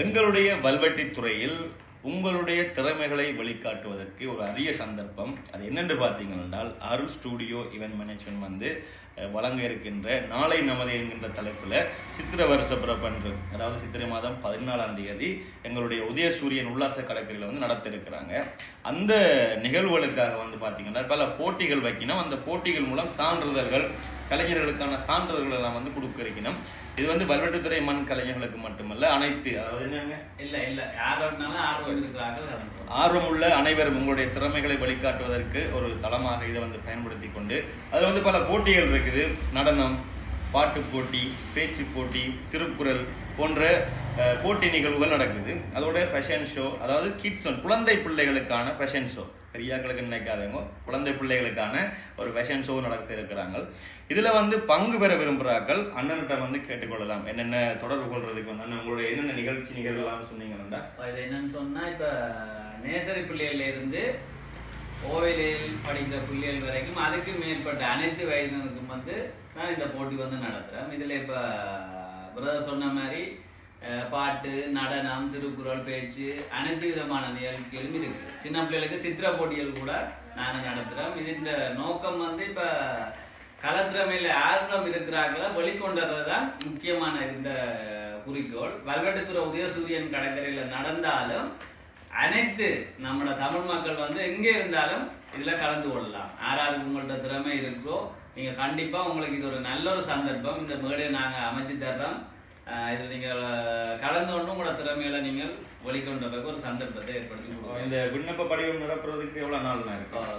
எங்களுடைய வல்வெட்டி துறையில் உங்களுடைய திறமைகளை வெளிக்காட்டுவதற்கு ஒரு அரிய சந்தர்ப்பம். அது என்னென்று பார்த்தீங்கன்னா அருள் ஸ்டூடியோ இவன் மேனேஜ்மெண்ட் வந்து வழங்க இருக்கின்ற நாளை நமது என்கின்ற தலைப்பில் சித்திர வருஷ பிறப்பன்று அதாவது சித்திரை மாதம் பதினாலாம் தேதி எங்களுடைய உதயசூரியன் உல்லாச கடற்கரையில் வந்து நடத்த இருக்கிறாங்க அந்த நிகழ்வுகளுக்காக வந்து பார்த்தீங்கன்னா பல போட்டிகள் வைக்கணும். அந்த போட்டிகள் மூலம் சான்றிதழ்கள் கலைஞர்களுக்கான சான்றிதழ்கள் எல்லாம் வந்து கொடுக்க இருக்கணும் இது வந்து வல்வெட்டுத்துறை மண் கலைஞர்களுக்கு மட்டுமல்ல அனைத்து ஆர்வம் ஆர்வமுள்ள அனைவரும் உங்களுடைய திறமைகளை வெளிக்காட்டுவதற்கு ஒரு தளமாக இதை வந்து பயன்படுத்தி கொண்டு அது வந்து பல போட்டிகள் இருக்குது. நடனம் பாட்டு போட்டி பேச்சு போட்டி திருக்குறள் போன்ற போட்டி நிகழ்வுகள் நடக்குது. அதோட ஃபேஷன் ஷோ அதாவது கிட்ஸ் குழந்தை பிள்ளைகளுக்கான ஃபேஷன் ஷோ பெரியாங்களுக்கு நினைக்காதவங்க குழந்தை பிள்ளைகளுக்கான ஒரு ஃபேஷன் ஷோ நடத்தி இருக்கிறாங்க. இதில் வந்து பங்கு பெற விரும்புகிறார்கள் அண்ணன்கிட்ட வந்து கேட்டுக்கொள்ளலாம். என்னென்ன தொடர்பு கொள்றதுக்கு வந்து அண்ணன்? உங்களுடைய என்னென்ன நிகழ்ச்சி நிகழ்வுலாம் சொன்னீங்கன்னா இது என்னன்னு சொன்னால் இப்போ நேசரி பிள்ளைகள்ல இருந்து ஓவிலில் படிக்கிற பிள்ளைகள் வரைக்கும் அதுக்கு மேற்பட்ட அனைத்து வயதினருக்கும் வந்து நான் இந்த போட்டி வந்து நடத்துகிறேன் இதில் இப்போ பிரதர் சொன்ன மாதிரி பாட்டு நடனம் திருக்குறள் பேச்சு அனைத்து விதமான நிகழ்ச்சிகளும் இருக்கு. சின்ன பிள்ளைகளுக்கு சித்திர போட்டிகள் கூட நான் நடத்துறேன் இதன் நோக்கம் வந்து இப்ப கலத்திறமையில ஆர்வம் இருக்கிறாங்களா வெளிக்கொண்டது தான் முக்கியமான இந்த குறிக்கோள். வல்வெட்டுத்துறை உதயசூரியன் கடற்கரையில நடந்தாலும் அனைத்து நம்மளோட தமிழ் மக்கள் வந்து எங்கே இருந்தாலும் இதுல கலந்து கொள்ளலாம். யாராருக்கு உங்கள்ட்ட திறமை இருக்கோ நீங்க கண்டிப்பா உங்களுக்கு இது ஒரு நல்ல ஒரு சந்தர்ப்பம். இந்த மேடையை நாங்க அமைச்சு தர்றோம். இதில் இதுல நீங்க கலந்து கொண்டு உங்களோட திறமையில நீங்கள் வெளிக்கொண்டதுக்கு ஒரு சந்தர்ப்பத்தை ஏற்படுத்தி கொடுக்கணும். இந்த விண்ணப்ப படிவம் நிரப்புறதுக்கு எவ்வளவு நாள்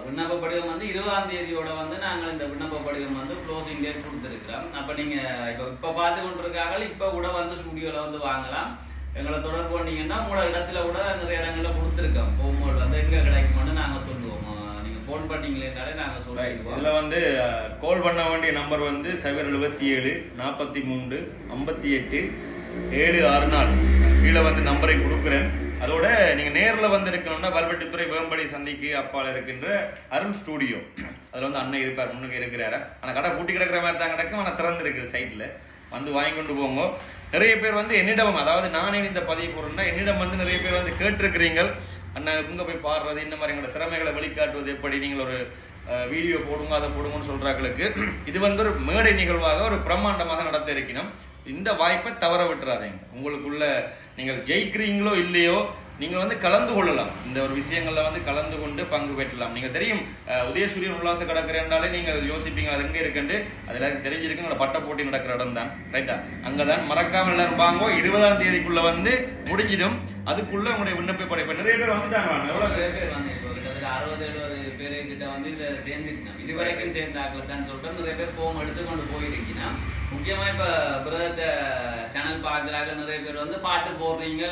விண்ணப்ப படிவம் வந்து இருபதாம் தேதியோட வந்து நாங்கள் இந்த விண்ணப்ப படிவம் வந்து க்ளோசிங் டேட் கொடுத்துருக்கிறோம். அப்ப நீங்க இப்போ இப்போ பார்த்து கொண்டிருக்காங்க இப்போ கூட வந்து ஸ்டுடியோல வந்து வாங்கலாம். எங்களை தொடர்பு பண்ணீங்கன்னா உங்களோட இடத்துல கூட நிறைய இடங்கள்ல கொடுத்துருக்கோம். போகும்போது வந்து எங்க கிடைக்கும்னு நாங்க சொல்லுவோம். ஃபோன் பண்ணீங்களேனாலே நாங்க சொல்லிடுவோம். இதுல வந்து கால் பண்ண வேண்டிய நம்பர் வந்து சைபர் எழுபத்தி ஏழு நாற்பத்தி மூன்று ஐம்பத்தி எட்டு ஏழு ஆறு நாள். கீழே வந்து நம்பரை கொடுக்குறேன். அதோட நீங்கள் நேரில் வந்து இருக்கணும்னா வல்வெட்டுத்துறை வேம்படி சந்திக்கு அப்பால் இருக்கின்ற அருண் ஸ்டூடியோ அதில் வந்து அண்ணன் இருப்பார் முன்னுக்கு இருக்கிறாரு. ஆனால் கடை பூட்டி கிடக்கிற மாதிரி தான் கிடக்கும் ஆனால் திறந்து இருக்குது சைட்டில் வந்து வாங்கி கொண்டு போங்க. நிறைய பேர் வந்து என்னிடம் அதாவது நானே இந்த பதிவு போடுறேன்னா என்னிடம் வந்து நிறைய பேர் வந்து கேட்டிருக்கிறீங்க அண்ணன் உங்க போய் பாடுறது இந்த மாதிரி எங்களோட திறமைகளை வெளிக்காட்டுவது எப்படி? நீங்கள் ஒரு வீடியோ போடுங்க அதை போடுங்கன்னு சொல்கிறாங்களுக்கு இது வந்து ஒரு மேடை நிகழ்வாக ஒரு பிரம்மாண்டமாக நடத்த இருக்கணும் இந்த வாய்ப்பை தவற விட்டுறாதீங்க. உங்களுக்குள்ள நீங்கள் ஜெயிக்கிறீங்களோ இல்லையோ நீங்கள் வந்து கலந்து கொள்ளலாம். இந்த ஒரு விஷயங்களில் வந்து கலந்து கொண்டு பங்கு பெற்றலாம். நீங்கள் தெரியும் உதயசூரியன் உல்லாச கடற்கரைன்னாலே நீங்கள் யோசிப்பீங்க அது எங்கே இருக்குன்னு அது எல்லாருக்கும் தெரிஞ்சிருக்கு உங்களோட பட்ட போட்டி நடக்கிற இடம் தான். ரைட்டா அங்கதான். மறக்காமல் எல்லாரும் வாங்கோ. இருபதாம் தேதிக்குள்ளே வந்து முடிஞ்சிடும். அதுக்குள்ளே உங்களுடைய விண்ணப்ப படைப்பு நிறைய பேர் வந்துட்டாங்க. எவ்வளோ நிறைய பேர்? அறுபது எழுபது பேரு கிட்ட வந்து இதுல சேர்ந்துருக்கணும் இது வரைக்கும் சேர்ந்தாக்கல தான் சொல்றேன் நிறைய பேர் போம் எடுத்துக்கொண்டு போயிருக்கணும் முக்கியமா இப்ப பிரதர்ட்ட சேனல் பாக்குறாங்க நிறைய பேர் வந்து பாட்டு போடுறீங்க.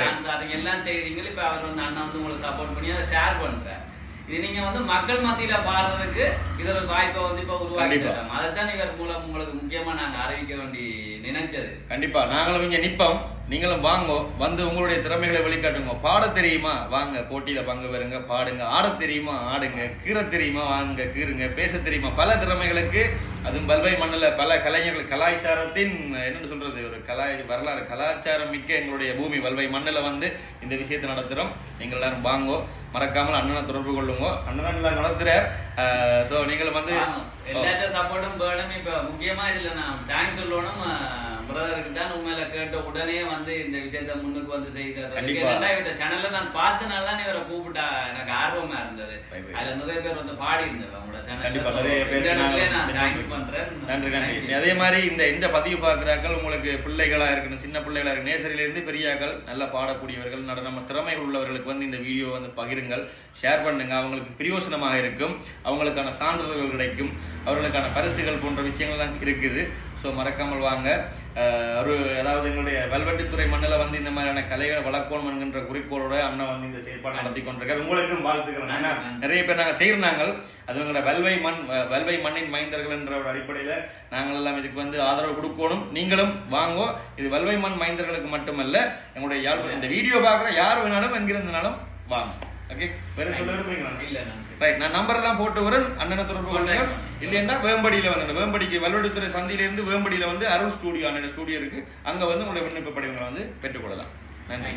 டான்ஸ் ஆடுறீங்க எல்லாம் செய்றீங்க. இப்ப அவர் வந்து அண்ணா வந்து உங்களுக்கு சப்போர்ட் பண்ணி அதை ஷேர் பண்றார். இது நீங்க வந்து மக்கள் மத்தியில பாடுறதுக்கு இது ஒரு வாய்ப்பை வந்து இப்ப உருவாக்கி அதைத்தான் இவர் மூலம் உங்களுக்கு முக்கியமா நாங்க அறிவிக்க வேண்டி நினைச்சது. கண்டிப்பா. நாங்களும் இங்க நிப்போம். நீங்களும் வாங்கோ வந்து உங்களுடைய திறமைகளை வெளிக்காட்டுங்க. பாட தெரியுமா? வாங்க போட்டியில பங்கு பெறுங்க பாடுங்க. ஆட தெரியுமா? ஆடுங்க. கீற தெரியுமா? வாங்க கீறுங்க. பேச தெரியுமா? பல திறமைகளுக்கு அதுவும் பல்வை மண்ணில் பல கலைஞர்கள் கலாச்சாரத்தின் என்னன்னு சொல்றது? ஒரு கலா வரலாறு கலாச்சாரம் மிக்க எங்களுடைய பூமி. வல்வை மண்ணில் வந்து இந்த விஷயத்தை நடத்துறோம். நீங்கள் எல்லாரும் வாங்கோ. மறக்காமல் அண்ணனை தொடர்பு கொள்ளுங்க. அண்ணன் எல்லாம் நடத்துறார். ஸோ நீங்களும் வந்து எல்லாத்த சப்போர்ட்டும் வேணும் இப்போ முக்கியமா இல்லை நான் தேங்க்ஸ் சொல்லணும். உடனே வந்து இந்த விஷயத்த முன்னுக்கு வந்து இவட்ட சேனல்ல நான் பார்த்தனால தான் இவரை கூப்பிட்டா எனக்கு ஆர்வமா இருந்தது. அதுல நிறைய பேர் வந்து பாடி இருந்தது அவங்களோட பண்றேன். நன்றி நன்றி. அதே மாதிரி இந்த இந்த பதிவு பார்க்குறாக்கள் உங்களுக்கு பிள்ளைகளா இருக்கணும் சின்ன பிள்ளைகளா இருக்கு நேசரில இருந்து பெரியாக்கள் நல்லா பாடக்கூடியவர்கள் நடன திறமைகள் உள்ளவர்களுக்கு வந்து இந்த வீடியோ வந்து பகிருங்கள் ஷேர் பண்ணுங்க. அவங்களுக்கு பிரயோசனமாக இருக்கும். அவங்களுக்கான சான்றிதழ்கள் கிடைக்கும். அவர்களுக்கான பரிசுகள் போன்ற விஷயங்கள்லாம் இருக்குது. ஸோ மறக்காமல் வாங்க. ஒரு அதாவது எங்களுடைய வல்வெட்டித்துறை மண்ணில் வந்து இந்த மாதிரியான கலைகளை வளர்க்கணும் என்கின்ற குறிக்கோளோட அண்ணன் வந்து இந்த செயற்பாடு நடத்தி கொண்டிருக்காரு. உங்களுக்கும் வாழ்த்துக்கிறேன் ஏன்னா நிறைய பேர் நாங்கள் செய்கிறாங்க அது எங்களோட வல்வை மண் வல்வை மண்ணின் மைந்தர்கள் என்ற ஒரு அடிப்படையில் நாங்கள் எல்லாம் இதுக்கு வந்து ஆதரவு கொடுக்கணும். நீங்களும் வாங்கோ. இது வல்வை மண் மைந்தர்களுக்கு மட்டுமல்ல எங்களுடைய யாழ் இந்த வீடியோ பார்க்குற யார் வேணாலும் எங்கிருந்தனாலும் வாங்க. ஓகே ரைட் நான் நம்பர் எல்லாம் போட்டு வரேன். அண்ணனை தொடர்பு கொள்ளுங்க. இல்லைன்னா வேம்படியில வந்து வேம்படிக்கு வல்வெடுத்துறை சந்தியில இருந்து வேம்படியில வந்து அருள் ஸ்டூடியோ அண்ணன் ஸ்டூடியோ இருக்கு. அங்க வந்து உங்களுடைய விண்ணப்ப படிவங்களை வந்து பெற்றுக்கொள்ளலாம் நன்றி.